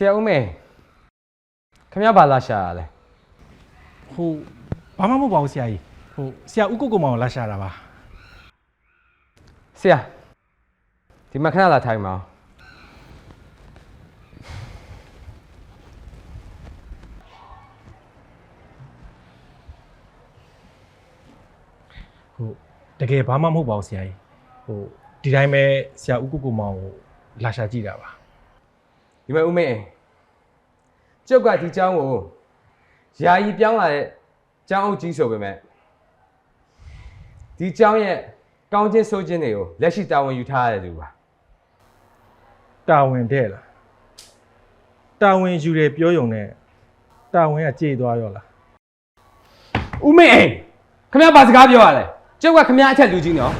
ဆရာဦးမေခမရဘာလာရှာရလဲဟိုဘာမှမဟုတ်ပါဘူးဆရာကြီးဟိုဆရာဦးကိုကိုမောင်ကိုလာရှာတာပါဆရာဒီမှာခဏလာထိုင်ပါဦးဟိုတကယ်ဘာမှမဟုတ်ပါဘူးဆရာကြီးဟိုဒီတိုင်းပဲဆရာဦးကိုကိုမောင်ကိုလာရှာကြည့်တာပါ ဒီမဲ့ဦးမင်းကျုပ်ကဒီကျောင်းကိုယာယီပြောင်းလာတဲ့ကျောင်းအုပ်ကြီးဆိုပေမဲ့ဒီကျောင်းရဲ့ကောင်းခြင်းဆိုးခြင်းတွေကိုလက်ရှိတာဝန်ယူထားရတဲ့သူပါတာဝန်တဲ့လားတာဝန်ယူတယ်ပြောရုံနဲ့တာဝန်ကကြေသွားရောလားဦးမင်းခင်ဗျားဘာစကားပြောရလဲကျုပ်ကခင်ဗျားအချက်လူကြီးနော်